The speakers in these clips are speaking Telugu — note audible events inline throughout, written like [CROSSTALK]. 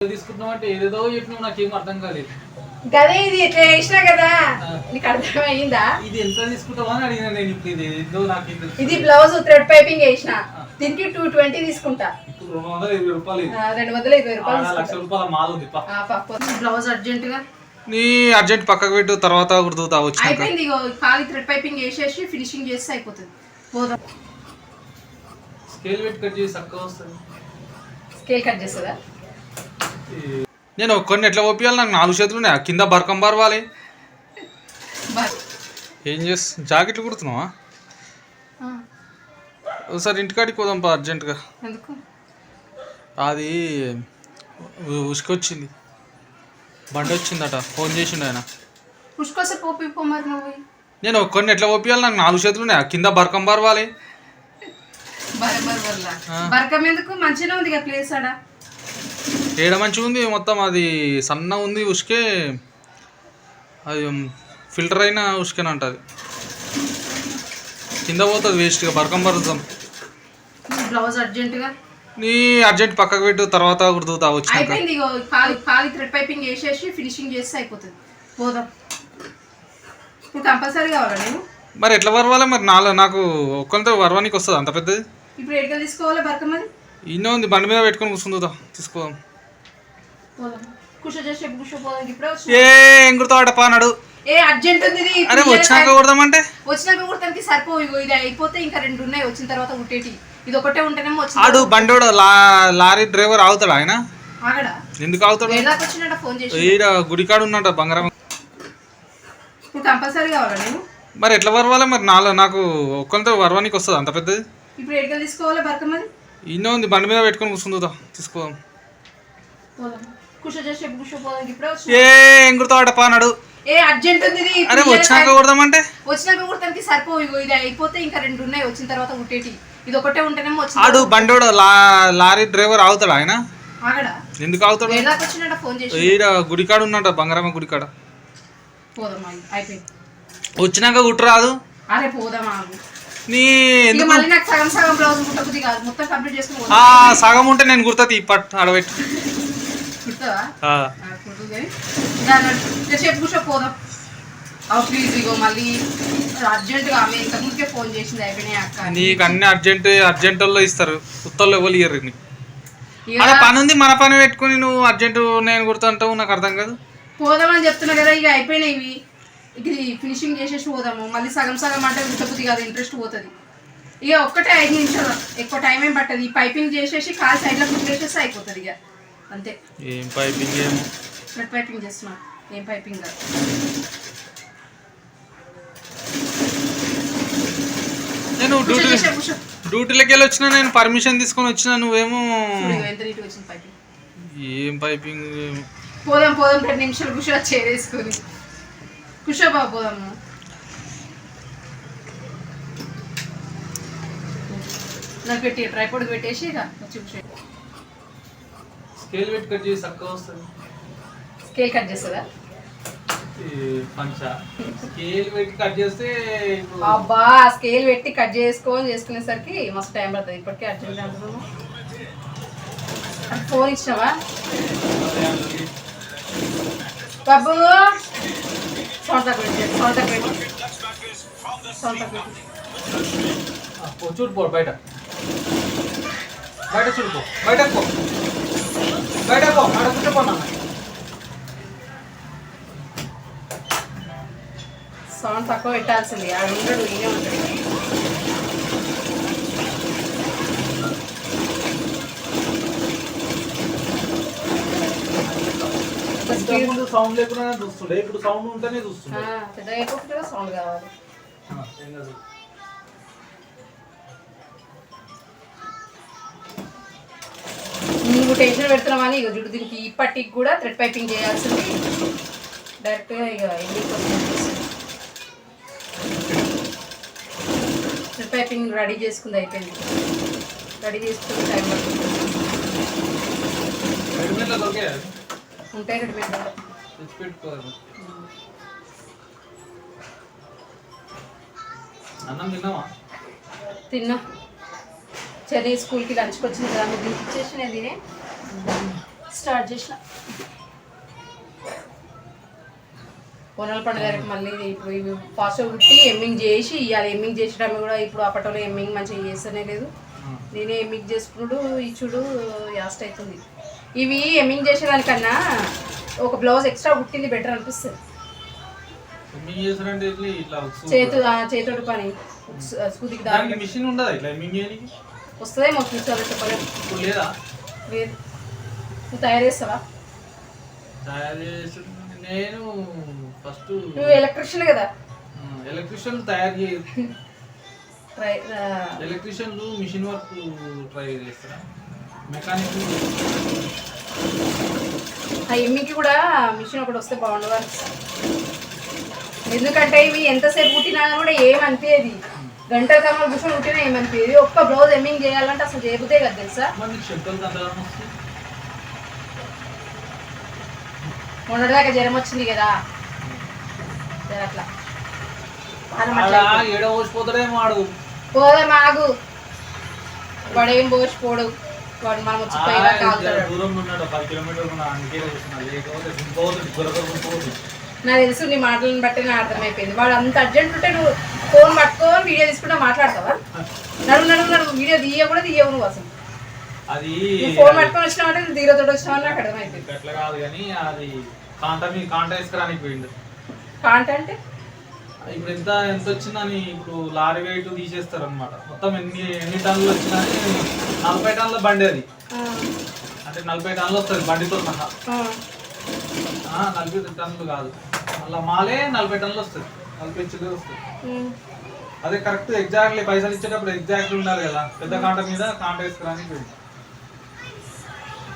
తీసుకుంటున్నావు అంటే ఏదేదో చెప్పినావు నాకేం అర్థం కాలేదు. గదే ఇది ఇట్లా వేసినా కదా? నీకు అర్థమైందా? ఇది ఎంత తీసుకుంటావా అని అడిగినా నేను ఇప్పుడు ఇది ఏదో నాకు ఇది ఇది బ్లౌజ్ థ్రెడ్ పైపింగ్ వేసిన దీనికి టూ ట్వంటీ తీసుకుంటా. ఇప్పుడు రెండు వందల ఇరవై రూపాయలు ఇది. ఆ, రెండు వందల ఇరవై ఆడ రూపాయలు లక్ష రూపాయల మాల ఉంది పా. బ్లౌజ్ అర్జెంట్గా నీ అర్జెంట్ పక్కకు పెట్టు తర్వాత కుడుతుతా వచ్చినాక అయిపోయింది ఇగో ఖాళీ థ్రెడ్ పైపింగ్ వేసేసి ఫినిషింగ్ చేస్తే అయిపోతుంది. పోదాం. స్కేల్ పెట్టి కట్ చేసి చక్కగా వస్తుంది. స్కేల్ కట్ చేస్తుందా? నేను ఒక్కడిని ఎట్లా ఒప్పియాలి? నాకు నాలుగు చేతులు ఉన్నాయి? కింద బరకం బరవాలి. ఏం చేస్తా జాకెట్లు కుడుతున్నావా? ఒకసారి ఇంటికాడికి పోదాం పా అర్జెంటుగా. అది ఉసుకొచ్చింది. బండి వచ్చిందట. ఫోన్ చేసిండు ఆయన. నేను ఒక్కడిని ఎట్లా ఒప్పియాలి? నాకు నాలుగు చేతులు ఉన్నాయి? కింద బరకం బరవాలి. బరకం ఎందుకు? మంచిగా ఉంది ప్లేస్ ఆడ. ఏడ మంచిగా ఉంది? మొత్తం అది సన్న ఉంది ఉసుకే అది ఫిల్టర్ అయిన ఉసుకేన అంటది కింద పోతుంది వేస్ట్గా బరకం బరుతాం బ్లౌజ్ అర్జెంట్గా నీ అర్జెంట్ పక్కకు పెట్టు తర్వాత కుడుతుతా వచ్చినాక. అయిపోయింది ఇగో ఖాళీ థ్రెడ్ పైపింగ్ వేసేసి ఫినిషింగ్ చేస్తే అయిపోతుంది. పోదాం. ఇప్పుడు కంపల్సరీ కావాలా నేను మరి ఎట్లా వరవాలి మరి? నాలో నాకు ఒక్కరితో వరవానికి వస్తుంది? అంత పెద్దది? ఇప్పుడు ఎక్కడ తీసుకోవాలా బరకం అది? ఇన్నో ఉంది బండి మీద పెట్టుకొని కూర్చుందా తీసుకోదాం పోదాం కుష చేసి కుష పోదాం ఇప్పుడే వచ్చి ఏ ఆట పానాడు ఏ అర్జెంట్ ఉంది ఇది. అరే వచ్చినాక. కొడదామంటే? వచ్చినాక కుడతానికి సరిపో ఇగో ఇది అయిపోతే ఇంకా రెండు ఉన్నాయి వచ్చిన తర్వాత కుట్టేటి. ఇది ఒకటే ఉంటేనేమో వచ్చిన ఆడు బండోడు లా లారీ డ్రైవర్ ఆగుతాడు ఆయన? ఆగడా? ఎందుకు ఆగుతాడు? వచ్చినట్టు ఫోన్ చేసి. ఈడ గుడికాడు ఉన్నట బంగారం. ఇప్పుడు కంపల్సరీ కావాలా నేను మరి ఎట్లా వరవాలి మరి? నాలో నాకు ఒక్కరితో వరవానికి వస్తుంది? అంత పెద్దది? ఇప్పుడు తీసుకోవాలా ఇన్నో ఉంది బండి మీద పెట్టుకొని కూర్చుందా తీసుకోదాం పోదాం కుష చేసి కుష పోదాం ఇప్పుడే వచ్చి ఏ పానాడు ఏ అర్జెంట్ ఉంది ఇది. అరే. వచ్చినాక కొడదామంటే? వచ్చినాక ఇగో ఇది అయిపోతే ఇంకా రెండు ఉన్నాయి వచ్చిన తర్వాత కుట్టేటి. ఇది ఒకటే ఉంటేనేమో వచ్చిన ఆడు బండోడు లా లారీ డ్రైవర్ ఆగుతాడు ఆయన? ఆగడా? ఎందుకు ఆగుతాడు? వచ్చినట్టు ఫోన్ చేసి? ఈడ గుడికాడు ఉన్నట బంగారమ్మ గుడికాడ. పోదాం ఆగు. అయిపోయింది. వచ్చినాక కుట్రాదు అరే పోదాం ఆగు. నీ ఇక ఎందుకు మళ్ళీ నాకు సగం సగం బ్లౌజ్ కుట్టబుద్ధి కాదు. మొత్తం కంప్లీట్ చేసుకుని ఆ సగం ఉంటే నేను కుర్తా పట్ ఆడబెట్టు. [LAUGHS] కుడతావా ఆ, ఆ, కుడుతూ కానీ దాని ఇక చెప్పు కూర్చో పోదాం అవు ప్లీజ్ ఇగో మళ్ళీ అర్జెంటుగా ఆమె ఇంతకుముందుకే ఫోన్ చేసింది అయిపోయినాయి అక్క. నీకు అన్ని అర్జెంట్ అర్జెంటల్లో ఇస్తారు ఉత్తల్లో ఎవరు ఇయ్యరు నీకు ఇక అలా పని ఉంది మన పని పెట్టుకుని నువ్వు అర్జెంట్ నేను కుడతా అంటావు నాకు అర్థం కాదు పోదామని చెప్తున్నా కదా ఇక అయిపోయినాయి ఇవి ఇది ఫినిషింగ్ చేసేసి పోదాము మళ్ళీ సగం సగం అంటే కుట్టబుద్ధి కాదు ఇంట్రెస్ట్ పోతుంది ఇక ఒక్కటే ఐదు నిమిషాలు ఎక్కువ టైం ఏం పట్టదు ఈ పైపింగ్ చేసేసి కాల్ సైడ్లో కుట్టేసేసి అయిపోతుంది ఇక అంతే. ఏం పైపింగ్ ఏమో పైపింగ్ చేస్తున్నా. ఏం పైపింగ్ కాదు. నేను డ్యూటీ డ్యూటీలోకి వెళ్ళి వచ్చినా నేను పర్మిషన్ తీసుకొని వచ్చినా నువ్వేమో ఏం పైపింగ్. పోదాం పోదాం రెండు నిమిషాలు కూర్చో చేరేసుకొని కూర్చో బాబు పోదాము. నాకు పెట్టి ట్రైపోడ్ పెట్టేసి ఇక వచ్చి స్కేల్ పెట్టి కట్ చేసి చక్కగా వస్తుంది. స్కేల్ కట్ చేస్తుందా? పంచ. స్కేల్ పెట్టి కట్ చేస్తే అబ్బా స్కేల్ పెట్టి కట్ చేసుకొని చేసుకునేసరికి మస్తు టైం పడుతుంది. ఇప్పటికే అర్జెంట్ అంటున్నాము ఫోన్ ఇచ్చినావా? బాబు! పెట్టు. ఆ, పో, చూడు పో బయట. బయట చూడు పో. బయట పో. బయట పో ఆడ కూర్చోపో నాన్న. సౌండ్ తక్కువ పెట్టాల్సింది ఆడ ఉండడు ఈయనే ఉంటాడు ఇంతకుముందు సౌండ్ లేకుండా చూస్తుండే ఇప్పుడు సౌండ్ ఉంటేనే చూస్తుండే. పెద్ద అయిపోతుంటే సౌండ్ కావాలి. టెన్షన్ పెడుతున్నావని ఇక జుట్టు దీనికి ఇప్పటికి కూడా థ్రెడ్ పైపింగ్ చేయాల్సింది. డైరెక్ట్గా ఇక ఎండింగ్ థ్రెడ్ పైపింగ్ రెడీ చేసుకుంది అయిపోయింది. రెడీ చేసుకుని టైం పడుతుంది? ఉంటాయి రెడీమేడ్ అన్నం తిన్నావా? తిన్నా. చెర్రీ స్కూల్కి లంచ్కి వచ్చింది కదా దీనికి ఇచ్చేసి నేను తినే. స్టార్ట్ చేసిన. పొనల పండుగ మళ్ళీ ఇప్పుడు ఇవి ఫాస్ట్ కుట్టి ఎమ్మింగ్ చేసి ఇవాళ ఎమ్మింగ్ చేసేటప్పుడు కూడా ఇప్పుడు అప్పట్లో ఎమ్మింగ్ మంచిగా చేస్తూనే లేదు. నేనే ఎమ్మింగ్ చేసుకున్నాడు ఇచ్చుడు యాస్ట్ అవుతుంది. ఇవి ఎమ్మింగ్ చేసేదానికన్నా ఒక బ్లౌజ్ ఎక్స్ట్రా కుట్టింది బెటర్ అనిపిస్తుంది. చేతు ఆ, చేతోటి పని. దానికి దానికి మిషన్ ఉండదా ఇట్లా? ఎమ్మింగ్ చేయడానికి? వస్తుందేమో ఫ్యూచర్లో చెప్పలేము. ఇప్పుడు లేదా? లేదు. నువ్వు తయారు చేస్తావా? తయారు చేసి నేను ఫస్ట్ నువ్వు ఎలక్ట్రిషియన్ కదా? ఎలక్ట్రిషియన్ తయారు చేయ ట్రై ఆ, ఎలక్ట్రిషియన్లు మిషన్ వర్క్ ట్రై చేస్తారా మెకానిక్ ఆ ఎమ్మికి కూడా మిషన్ ఒకటి వస్తే బాగుండదు. ఎందుకంటే ఇవి ఎంతసేపు కుట్టినా కూడా ఏమనిపించేది గంట కమ్మలు కూర్చొని కుట్టినా ఏమనిపించేది ఒక్క బ్లౌజ్ ఎమ్మింగ్ చేయాలంటే అసలు చేయబుద్దే కదా తెలుసా మరి నీకు చెప్తాను అంతగానో వస్తుంది మొన్నటిదాకా జ్వరం వచ్చింది కదా. అట్లా. ఏడ పోసిపోతాడేమో ఆడు. పోదా మాగు. వాడు ఏం పోసిపోడు వాడు మనం వచ్చి నాకు తెలుసు నీ మాటలను బట్టి నాకు అర్థమైపోయింది. వాడు అంత అర్జెంట్ ఉంటే నువ్వు ఫోన్ పట్టుకొని వీడియో తీసుకుంటే మాట్లాడతావా? నడువు నడువు నడువు. వీడియో తీయ కూడా తీయవు నువ్వు అసలు. అది ఫోన్ పట్టుకొని వచ్చినావంటే నువ్వు తీరతో వచ్చినావని నాకు అర్థమైపోయింది అట్లా కాదు కానీ అది కాంట మీ కాంట వేసుకురానికి పోయిండు. కాంట అంటే? ఇప్పుడు ఎంత ఎంత వచ్చిందని ఇప్పుడు లారీ వెయిట్ తీసేస్తారు అనమాట మొత్తం ఎన్ని ఎన్ని టన్నులు వచ్చిందని నలభై టన్నుల బండి అది. అంటే నలభై టన్నులు వస్తుంది బండితో సహా. నలభై టన్నులు కాదు. మళ్ళీ మాలే నలభై టన్నులు వస్తుంది. నలభై చిల్లర వస్తుంది. అదే కరెక్ట్ ఎగ్జాక్ట్లీ పైసలు ఇచ్చేటప్పుడు ఎగ్జాక్ట్ ఉండాలి కదా. పెద్ద కాంట మీద కాంట వేసుకురానికి పోయింది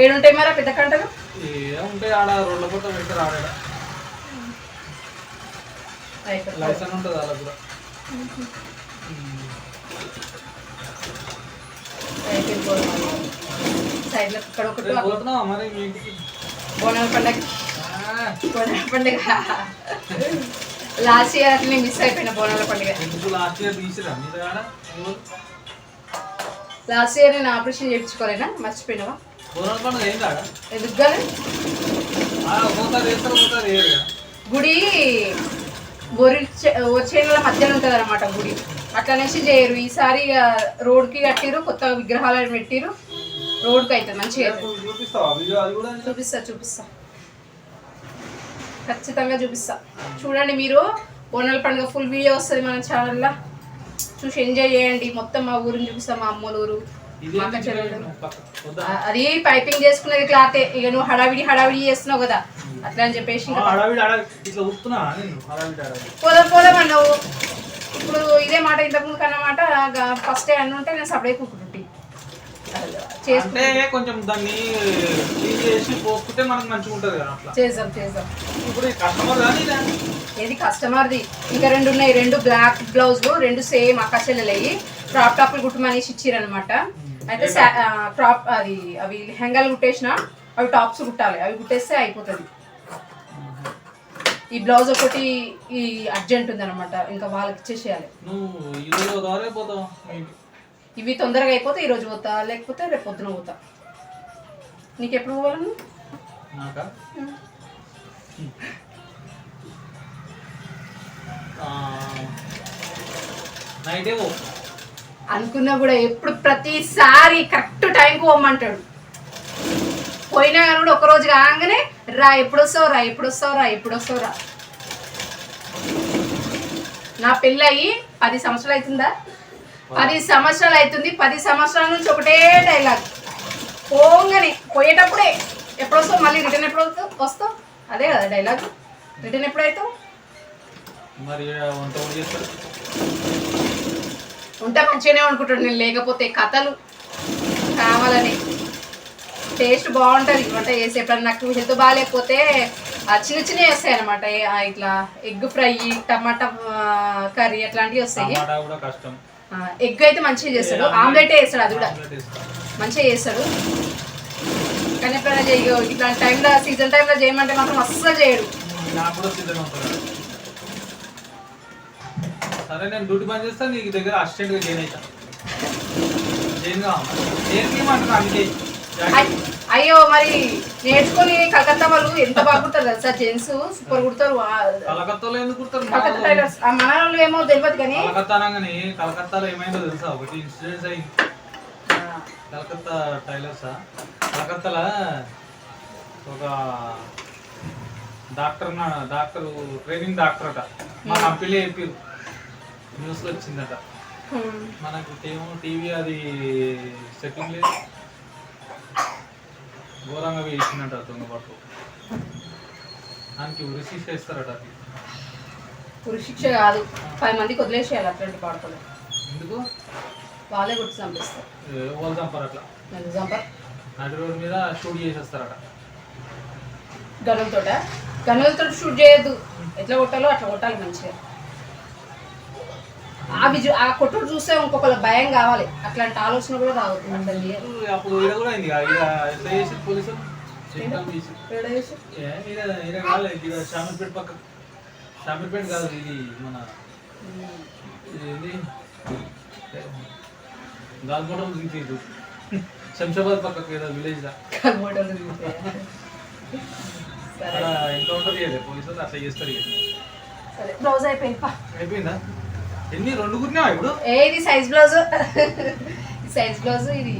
ఏడుంటాయి మరి పెద్ద కంటలు? ఆడ రోడ్ల పూట పెడతారు ఆడ అయిపోయింది. లైసెన్స్ ఉంటుంది అలా కూడా. అయిపోయింది పోదాం. సైడ్లో ఇక్కడ ఒకటి రేపు పోతున్నావా మరి మీ ఇంటికి? బోనాల పండగ. బోనాల పండుగ. లాస్ట్ ఇయర్ అట్లనే మిస్ అయిపోయిన బోనాల పండుగ. ఇయర్? లాస్ట్ ఇయర్ నేను ఆపరేషన్ చేయించుకోలేనా? మర్చిపోయినావా? గుడి బొరి వచ్చేళ్ళ మధ్యలో ఉంటుంది అనమాట గుడి. అట్లనేసి చేయరు. ఈసారి రోడ్కి కట్టిరు కొత్త విగ్రహాలను పెట్టిరు రోడ్కి అవుతుంది మంచిగా చూపిస్తా చూపిస్తా. ఖచ్చితంగా చూపిస్తా. చూడండి మీరు బోనాల పండుగ ఫుల్ వీడియో వస్తుంది మన ఛానల్లో. చూసి ఎంజాయ్ చేయండి. మొత్తం మా ఊరిని చూపిస్తా మా అమ్మల ఊరు. అది పైపింగ్ చేసుకునేది క్లాతే ఇక నువ్వు హడావిడి హడావిడి చేస్తున్నావు కదా. అట్లా అని చెప్పేసి పోదాం పోదాం అన్నావు. ఇప్పుడు ఇదే మాట ఇంతకుముందు కన్నమాట ఫస్ట్ డే అన్న ఉంటే నేను సపరేట్ చేసుకుంటే అంటే కొంచెం దాన్ని క్లీన్ చేసి పోసుకుంటే మనకు మంచిగా ఉంటుంది కదా అట్లా. చేద్దాం చేద్దాం. ఇప్పుడు కస్టమర్? ఏది కస్టమర్ది ఇంకా రెండు ఉన్నాయి. రెండు బ్లాక్ బ్లౌజ్లు రెండు సేమ్ అక్క చెల్లెలయ్యి క్రాప్ టాప్లు కుట్టమనేసి ఇచ్చిరనమాట అయితే క్రాప్ అది అవి లెహంగాలు కుట్టేసిన అవి టాప్స్ కుట్టాలి. అవి కుట్టేస్తే అయిపోతుంది. ఈ బ్లౌజ్ ఒకటి ఈ అర్జెంట్ ఉందన్నమాట. ఇంకా వాళ్ళకి ఇచ్చేసేయాలి? ఇవి తొందరగా అయిపోతే ఈరోజు పోతా లేకపోతే రేపు పొద్దున పోతా. నీకు? ఎప్పుడు పోవాలను నైటే పో. అనుకున్నా కూడా ఎప్పుడు ప్రతిసారి కరెక్ట్ టైంకి పోమంటాడు. పోయినా కానీ కూడా ఒక రోజు కాగానే రా ఎప్పుడు వస్తావు రా ఎప్పుడు వస్తావు రా ఎప్పుడు వస్తావు రా. నా పెళ్ళి అయ్యి పది సంవత్సరాలు అవుతుందా? పది సంవత్సరాలు అవుతుంది. పది సంవత్సరాల నుంచి ఒకటే డైలాగ్. పోగానే పోయేటప్పుడే ఎప్పుడు వస్తావు మళ్ళీ రిటర్న్ ఎప్పుడు వస్తావు? వస్తావు? అదే కదా డైలాగ్. రిటర్న్ ఎప్పుడైతావు మరి ఉంటే మంచిగానే అనుకుంటాడు. నేను లేకపోతే కథలు కావాలని. టేస్ట్ బాగుంటుంది. వంట చేసి ఎప్పుడన్నా నాకు హెల్త్ బాగాలేకపోతే ఆ చిన్న చిన్నవి వస్తాయి అనమాట ఇట్లా ఎగ్ ఫ్రై టమాటా కర్రీ అట్లాంటివి వస్తాయి. ఎగ్ అయితే మంచిగా చేస్తాడు. ఆమ్లెట్ వేస్తాడు అది కూడా. మంచిగా చేస్తాడు. కానీ ఎప్పుడైనా చేయ ఇట్లాంటి టైంలో సీజన్ టైంలో చేయమంటే మాత్రం అస్సలు చేయడు. సరే నేను డ్యూటీ పని చేస్తా నీకు దగ్గర అసిస్టెంట్గా జాయిన్ అవుతా జాయిన్ కావాలి? అయ్- అయ్యో మరి నేర్చుకొని కలకత్తా వాళ్ళు ఎంత బాగా కుడతారు తెలుసా? జెంట్స్ సూపర్ కుడతారు. కలకత్తాలో ఎందుకు కుడతారు? మన వాళ్ళు ఏమో తెలియదు కానీ కలకత్తా అనగానే కలకత్తాలో ఏమైందో తెలుసా? ఒకటి ఇన్సిడెంట్స్ అయింది కలకత్తా టైలర్సా? కలకత్తాలో ఒక డాక్టర్ డాక్టర్ ట్రైనింగ్ డాక్టర్ అట మా కంపెనీ చెప్పారు న్యూస్లో వచ్చిందట. మనకు ఏమో టీవీ అది సెట్టింగ్ లేదు. ఘోరంగా వేసిందట దొంగపాటు దానికి ఉరిసి చేస్తారట అది. ఉరి శిక్ష కాదు. పది మందికి వదిలేసేయాలి అట్లాంటి పాడకలు ఎందుకు? వాళ్ళే కొట్టి చంపిస్తారు. వాళ్ళు చంపారు అట్లా చంపర్? రోడ్డు మీద షూట్ చేసేస్తారట. గనులతోట? గనులతో షూట్ చేయొద్దు. ఎట్లా కొట్టాలో అట్లా కొట్టాలి మంచిగా. అవి ఆ కొట్టుడు చూస్తే ఇంకొకళ్ళ భయం కావాలి. అట్లాంటి ఆలోచన కూడా రావద్దు చేయరు. అప్పుడు ఈడ కూడా అయింది ఎట్లా చేసి? పోలీసులు షామీర్పేట పక్క షామీర్పేట కాదు ఇది మన ఇది గాల్కోటం తీసి శంషాబాద్ పక్కకు ఏదో విలేజ్ దా కనబడదు చూస్తే. అక్కడ ఎన్కౌంటర్ చేయలేదు పోలీసులు అట్లా చేస్తారు. అయిపోయిందా? ఎన్ని? రెండు కుట్టినావా ఇప్పుడు? ఏ ఇది సైజ్ బ్లౌజ్ సైజ్ బ్లౌజ్ ఇది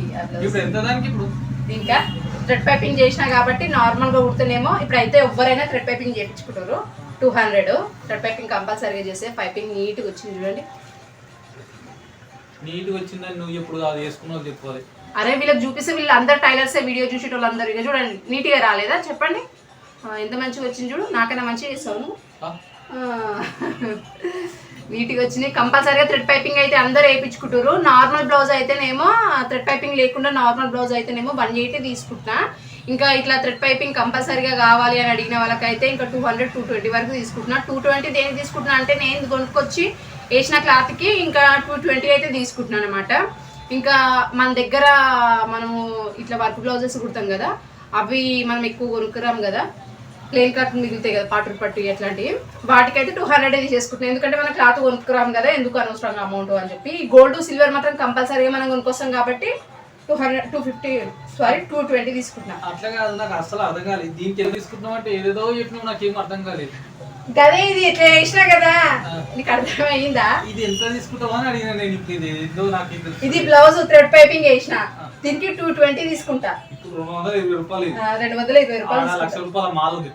ఇప్పుడు ఎంత దానికి ఇప్పుడు? ఇంకా థ్రెడ్ పైపింగ్ చేసినా కాబట్టి నార్మల్గా కుడుతున్నామో ఇప్పుడు అయితే ఎవరైనా థ్రెడ్ పైపింగ్ చేయించుకుంటారు. టూ హండ్రెడ్ థ్రెడ్ పైపింగ్ కంపల్సరీగా చేస్తే పైపింగ్ నీట్గా వచ్చింది చూడండి. నీట్గా వచ్చిందని నువ్వు ఎప్పుడు కాదు వేసుకున్నావు చెప్పుకోవాలి. అరే వీళ్ళకి చూపిస్తే వీళ్ళు అందరు టైలర్సే వీడియో చూసేటోళ్ళు అందరు ఇక చూడండి నీట్గా రాలేదా? చెప్పండి. ఎంత మంచిగా వచ్చింది చూడు. నాకైనా మంచిగా చేస్తావు వీటికి వచ్చినాయి వచ్చింది. కంపల్సరీగా థ్రెడ్ పైపింగ్ అయితే అందరూ వేయించుకుంటారు నార్మల్ బ్లౌజ్ అయితేనేమో థ్రెడ్ పైపింగ్ లేకుండా నార్మల్ బ్లౌజ్ అయితేనేమో వన్ ఎయిటీ తీసుకుంటున్నా. ఇంకా ఇట్లా థ్రెడ్ పైపింగ్ కంపల్సరీగా కావాలి అని అడిగిన వాళ్ళకైతే ఇంకా టూ హండ్రెడ్ టూ ట్వంటీ వరకు తీసుకుంటున్నా. టూ ట్వంటీ దేనికి తీసుకుంటున్నా అంటే నేను కొనుక్కొచ్చి వేసిన క్లాత్కి ఇంకా టూ ట్వంటీ అయితే తీసుకుంటున్నాను అనమాట ఇంకా మన దగ్గర మనము ఇట్లా వర్క్ బ్లౌజెస్ కుడతాం కదా అవి మనం ఎక్కువ కొనుక్కురాం కదా. ప్లేన్ కట్ మిగులుతాయి కదా పాటలు పట్టు అట్లాంటివి వాటికైతే టూ హండ్రెడ్ తీసుకుంటున్నాం ఎందుకంటే మనం క్లాత్ కొనుక్కురాం కదా ఎందుకు అనవసరంగా అమౌంట్ అని చెప్పి. గోల్డ్ సిల్వర్ మాత్రం కంపల్సరీగా మనం కొనుక్కొస్తాం కాబట్టి two hundred two fifty sorry two twenty తీసుకుంటున్నాం. అట్లా కాదు నాకు అసలు అర్థం కాలేదు. దీనికి ఎందుకు తీసుకుంటున్నాం అంటే ఏదేదో చెప్పినావు ఏం అర్థం కాలేదు. గదే ఇది ఇట్లా వేసినా కదా? నీకు అర్థమైందా? ఇది ఎంత తీసుకుంటావా అని అడిగిన నేను ఇప్పుడు ఇది ఏదో నాకేం ఇది బ్లౌజ్ థ్రెడ్ పైపింగ్ వేసిన దీనికి టూ ట్వంటీ తీసుకుంటా. రెండు వందల ఇరవై రూపాయలు రెండు వందల ఇరవై రూపాయలు లక్ష రూపాయల మాల్ ఉంది.